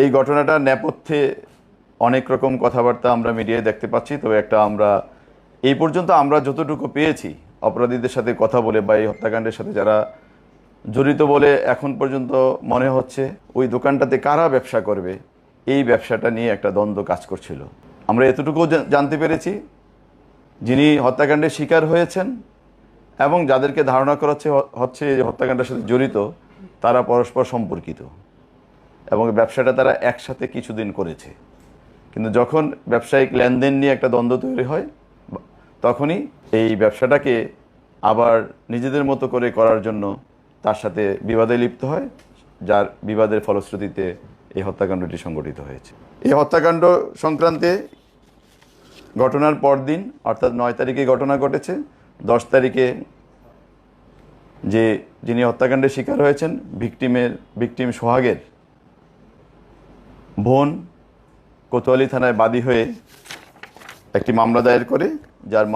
এই ঘটনাটা নেপথ্যে অনেক রকম কথাবার্তা আমরা মিডিয়ায় দেখতে পাচ্ছি, তবে একটা আমরা, এই পর্যন্ত আমরা যতটুকু পেয়েছি অপরাধীদের সাথে কথা বলে বা এই হত্যাকাণ্ডের সাথে যারা জড়িত বলে এখন পর্যন্ত মনে হচ্ছে, ওই দোকানটাতে কারা ব্যবসা করবে, এই ব্যবসাটা নিয়ে একটা দ্বন্দ্ব কাজ করছিল। আমরা এতটুকু জানতে পেরেছি, যিনি হত্যাকাণ্ডের শিকার হয়েছেন এবং যাদেরকে ধারণা করা হচ্ছে হচ্ছে হত্যাকাণ্ডের সাথে জড়িত, তারা পরস্পর সম্পর্কিত। এবং ব্যবসাটা তারা একসাথে কিছুদিন করেছে। কিন্তু যখন ব্যবসায়িক লেনদেন নিয়ে একটা দ্বন্দ্ব তৈরি হয়, তখনই এই ব্যবসাটাকে আবার নিজেদের মতো করে করার জন্য তার সাথে বিবাদে লিপ্ত হয়, যার বিবাদের ফলশ্রুতিতে এই হত্যাকাণ্ডটি সংঘটিত হয়েছে। এই হত্যাকাণ্ড সংক্রান্তে ঘটনার পরদিন, অর্থাৎ নয় তারিখে ঘটনা ঘটেছে। দশ তারিখে যে যিনি হত্যাকাণ্ডের শিকার হয়েছেন, ভিকটিমের, ভিকটিম সোহাগের বোন কোতোয়ালি থানায় বাদী হয়ে একটি মামলা দায়ের করে যার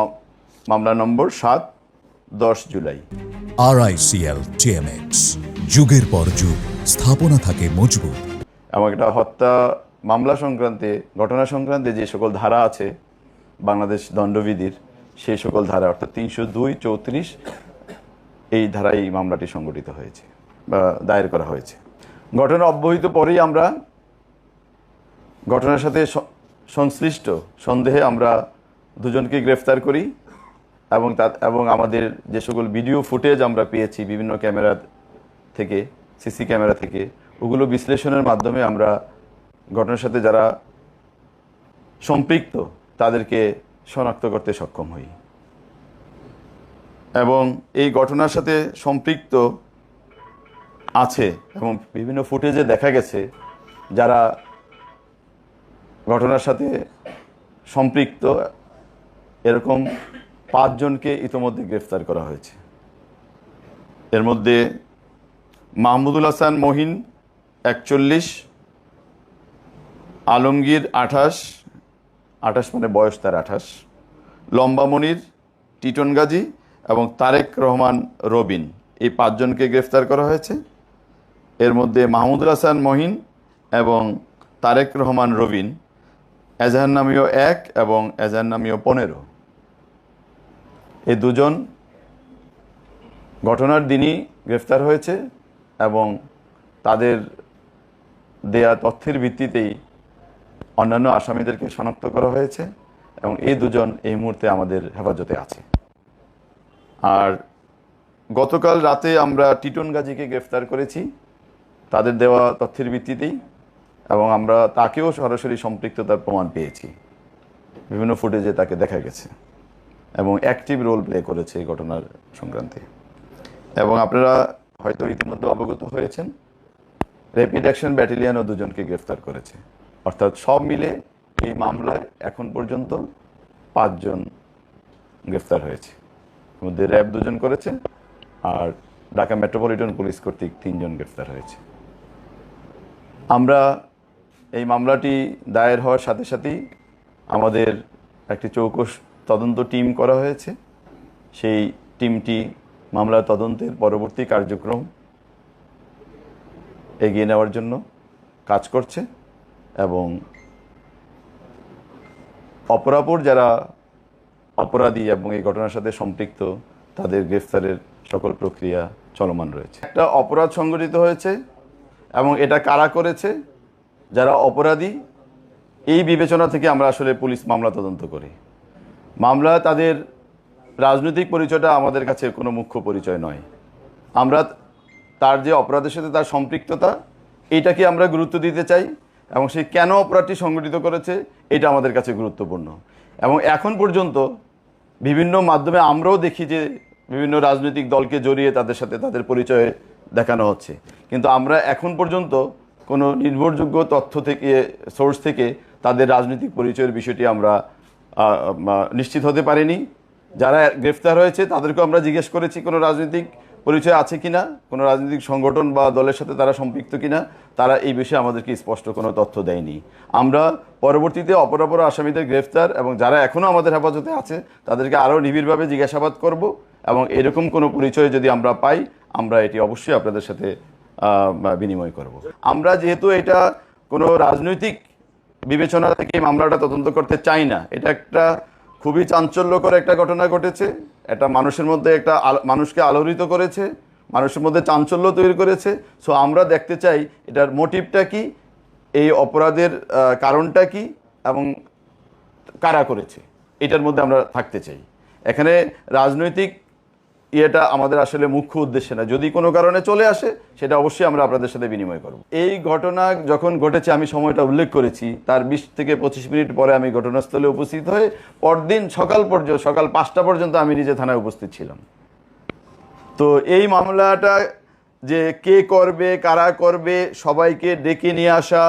মামলা নম্বর সাত দশ জুলাই। আরআইসিএল টিএমএক্স যুগের পর যুগ স্থাপনা থাকে মজবুত। এবং এটা হত্যা মামলা সংক্রান্তে ঘটনা সংক্রান্তে যে সকল ধারা আছে বাংলাদেশ দণ্ডবিধির সেই সকল ধারা অর্থাৎ তিনশো দুই চৌত্রিশ এই ধারায় এই মামলাটি সংগঠিত হয়েছে বা দায়ের করা হয়েছে। ঘটনা অব্যহিত পরেই আমরা ঘটনার সাথে সংশ্লিষ্ট সন্দেহে আমরা দুজনকে গ্রেফতার করি এবং তা, এবং আমাদের যে সকল ভিডিও ফুটেজ আমরা পেয়েছি বিভিন্ন ক্যামেরা থেকে, সিসি ক্যামেরা থেকে, ওগুলো বিশ্লেষণের মাধ্যমে আমরা ঘটনার সাথে যারা সম্পৃক্ত তাদেরকে শনাক্ত করতে সক্ষম হই। এবং এই ঘটনার সাথে সম্পৃক্ত আছে এবং বিভিন্ন ফুটেজে দেখা গেছে যারা ঘটনার সাথে সম্পৃক্ত এরকম পাঁচজনকে ইতোমধ্যে গ্রেফতার করা হয়েছে। এর মধ্যে মাহমুদুল হাসান মহিন একচল্লিশ, আলমগীর আঠাশ আঠাশ মানে বয়স তার আঠাশ, লম্বা মনির, টিটন গাজী এবং তারেক রহমান রবিন এই পাঁচজনকে গ্রেফতার করা হয়েছে। এর মধ্যে মাহমুদুল হাসান মহিন এবং তারেক রহমান রবিন এজাহার নামীয় এক এবং এজাহার নামীয় পনেরো। এই দুজন ঘটনার দিনই গ্রেফতার হয়েছে এবং তাদের দেয়া তথ্যের ভিত্তিতেই অন্যান্য আসামিদেরকে শনাক্ত করা হয়েছে এবং এই দুজন এই মুহূর্তে আমাদের হেফাজতে আছে। আর গতকাল রাতে আমরা টিটন গাজীকে গ্রেফতার করেছি। তাদের দেওয়া তথ্যের ভিত্তিতেই এবং আমরা তাকেও সরাসরি সম্পৃক্ততার প্রমাণ পেয়েছি। বিভিন্ন ফুটেজে তাকে দেখা গেছে এবং অ্যাক্টিভ রোল প্লে করেছে এই ঘটনার সংক্রান্তে। এবং আপনারা হয়তো ইতিমধ্যে অবগত হয়েছেন, র্যাপিড অ্যাকশন ব্যাটালিয়নও দুজনকে গ্রেফতার করেছে। অর্থাৎ সব মিলে এই মামলায় এখন পর্যন্ত পাঁচজন গ্রেফতার হয়েছে। মধ্যে র্যাব দুজন করেছে আর ঢাকা মেট্রোপলিটন পুলিশ কর্তৃক তিনজন গ্রেফতার হয়েছে। আমরা এই মামলাটি দায়ের হওয়ার সাথে সাথেই আমাদের একটি চৌকস তদন্ত টিম করা হয়েছে। সেই টিমটি মামলার তদন্তের পরবর্তী কার্যক্রম এগিয়ে নেওয়ার জন্য কাজ করছে এবং অপরাপর যারা অপরাধী এবং এই ঘটনার সাথে সম্পৃক্ত, তাদের গ্রেফতারের সকল প্রক্রিয়া চলমান রয়েছে। একটা অপরাধ সংঘটিত হয়েছে এবং এটা কারা করেছে যারা অপরাধী, এই বিবেচনা থেকে আমরা আসলে পুলিশ মামলা তদন্ত করি। মামলা তাদের রাজনৈতিক পরিচয়টা আমাদের কাছে কোনো মুখ্য পরিচয় নয়। আমরা তার যে অপরাধের সাথে তার সম্পৃক্ততা এইটাকে আমরা গুরুত্ব দিতে চাই এবং সে কেন অপরাধটি সংগঠিত করেছে, এটা আমাদের কাছে গুরুত্বপূর্ণ। এবং এখন পর্যন্ত বিভিন্ন মাধ্যমে আমরাও দেখি যে বিভিন্ন রাজনৈতিক দলকে জড়িয়ে তাদের সাথে তাদের পরিচয় দেখানো হচ্ছে। কিন্তু আমরা এখন পর্যন্ত কোনো নির্ভরযোগ্য তথ্য থেকে সোর্স থেকে তাদের রাজনৈতিক পরিচয়ের বিষয়টি আমরা নিশ্চিত হতে পারিনি। যারা গ্রেফতার হয়েছে, তাদেরকেও আমরা জিজ্ঞেস করেছি কোনো রাজনৈতিক পরিচয় আছে কিনা, কোনো রাজনৈতিক সংগঠন বা দলের সাথে তারা সম্পৃক্ত কিনা, তারা এই বিষয়ে আমাদেরকে স্পষ্ট কোনো তথ্য দেয়নি। আমরা পরবর্তীতে অপরাপর আসামিদের গ্রেফতার এবং যারা এখনও আমাদের হেফাজতে আছে, তাদেরকে আরও নিবিড়ভাবে জিজ্ঞাসাবাদ করব এবং এরকম কোনো পরিচয় যদি আমরা পাই, আমরা এটি অবশ্যই আপনাদের সাথে বিনিময় করব। আমরা যেহেতু এটা কোনো রাজনৈতিক বিবেচনা থেকে মামলাটা তদন্ত করতে চাই না, এটা একটা খুবই চাঞ্চল্যকর একটা ঘটনা ঘটেছে। এটা মানুষের মধ্যে একটা মানুষকে আলোড়িত করেছে, মানুষের মধ্যে চাঞ্চল্য তৈরি করেছে। সো আমরা দেখতে চাই এটার মোটিভটা কি, এই অপরাধের কারণটা কি এবং কারা করেছে, এটার মধ্যে আমরা থাকতে চাই। এখানে রাজনৈতিক ইয়েটা আমাদের আসলে মুখ্য উদ্দেশ্য না। যদি কোনো কারণে চলে আসে, সেটা অবশ্যই আমরা আপনাদের সাথে বিনিময় করব। এই ঘটনা যখন ঘটেছে, আমি সময়টা উল্লেখ করেছি, তার বিশ থেকে পঁচিশ মিনিট পরে আমি ঘটনাস্থলে উপস্থিত হয়ে পরদিন সকাল পর্যন্ত সকাল পাঁচটা পর্যন্ত আমি নিজে থানায় উপস্থিত ছিলাম। তো এই মামলাটা যে কে করবে, কারা করবে, সবাইকে ডেকে নিয়ে আসা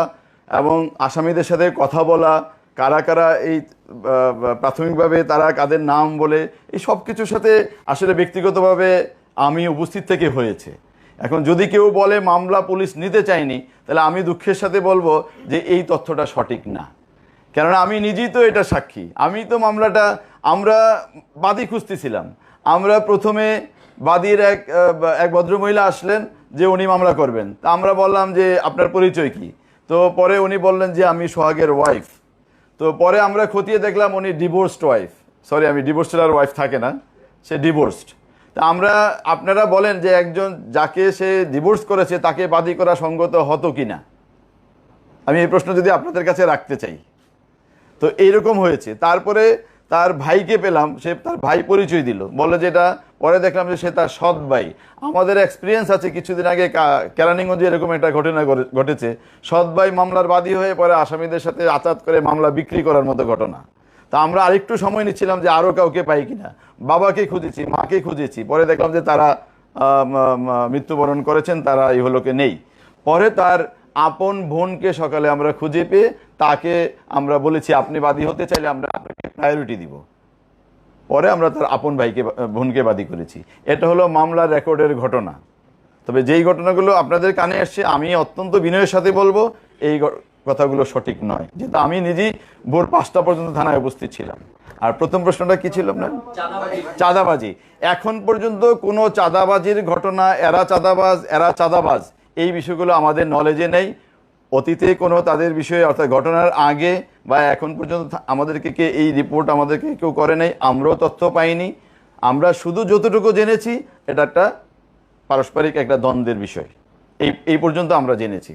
এবং আসামিদের সাথে কথা বলা কারা কারা এই প্রাথমিকভাবে তারা কাদের নাম বলে, এই সব কিছুর সাথে আসলে ব্যক্তিগতভাবে আমি উপস্থিত থেকে হয়েছে। এখন যদি কেউ বলে মামলা পুলিশ নিতে চায়নি, তাহলে আমি দুঃখের সাথে বলব যে এই তথ্যটা সঠিক না। কেননা আমি নিজেই তো এটা সাক্ষী। আমি তো মামলাটা, আমরা বাদী খুঁজতেছিলাম। আমরা প্রথমে বাদীর এক এক ভদ্রমহিলা আসলেন যে উনি মামলা করবেন। তা আমরা বললাম যে, আপনার পরিচয় কি? তো পরে উনি বললেন যে, আমি সোহাগের ওয়াইফ তো পরে আমরা খতিয়ে দেখলাম উনি ডিভোর্সড ওয়াইফ সরি আমি ডিভোর্সড আর ওয়াইফ থাকে না। সে ডিভোর্সড তা আমরা, আপনারা বলেন যে একজন যাকে সে ডিভোর্স করেছে, তাকে বাদী করা সঙ্গত হতো কি না আমি এই প্রশ্ন যদি আপনাদের কাছে রাখতে চাই। তো এইরকম হয়েছে। তারপরে তার ভাইকে পেলাম, সে তার ভাই পরিচয় দিল। বলে যেটা পরে দেখলাম যে সে তার সৎ ভাই। আমাদের এক্সপিরিয়েন্স আছে কিছুদিন আগে কেরানীগঞ্জে এরকম একটা ঘটনা ঘটেছে। সৎ ভাই মামলার বাদী হয়ে পরে আসামিদের সাথে আচাত করে মামলা বিক্রি করার মতো ঘটনা। তা আমরা আরেকটু সময় নিচ্ছিলাম যে আরও কাউকে পাই কিনা। বাবাকে খুঁজেছি, মাকে খুঁজেছি। পরে দেখলাম যে তারা মৃত্যুবরণ করেছেন, তারা এই হলোকে নেই। পরে তার আপন বোনকে সকালে আমরা খুঁজে পেয়ে তাকে আমরা বলেছি, আপনি বাদী হতে চাইলে আমরা আপনাকে প্রায়োরিটি দিব। পরে আমরা তার আপন ভাইকে বোনকে বাদী করেছি। এটা হলো মামলার রেকর্ডের ঘটনা। তবে যেই ঘটনাগুলো আপনাদের কানে আসছে আমি অত্যন্ত বিনয়ের সাথে বলব এই কথাগুলো সঠিক নয়। যেহেতু আমি নিজেই ভোর পাঁচটা পর্যন্ত থানায় উপস্থিত ছিলাম। আর প্রথম প্রশ্নটা কি ছিল আপনার? চাঁদাবাজি। এখন পর্যন্ত কোনো চাঁদাবাজির ঘটনা এরা চাঁদাবাজ এরা চাঁদাবাজ এই বিষয়গুলো আমাদের নলেজে নেই। অতীতে কোনো তাদের বিষয়ে, অর্থাৎ ঘটনার আগে বা এখন পর্যন্ত আমাদেরকে কে এই রিপোর্ট আমাদেরকে কেউ করে নাই, আমরাও তথ্য পাইনি। আমরা শুধু যতটুকু জেনেছি, এটা একটা পারস্পরিক একটা দ্বন্দ্বের বিষয়। এই এই পর্যন্ত আমরা জেনেছি।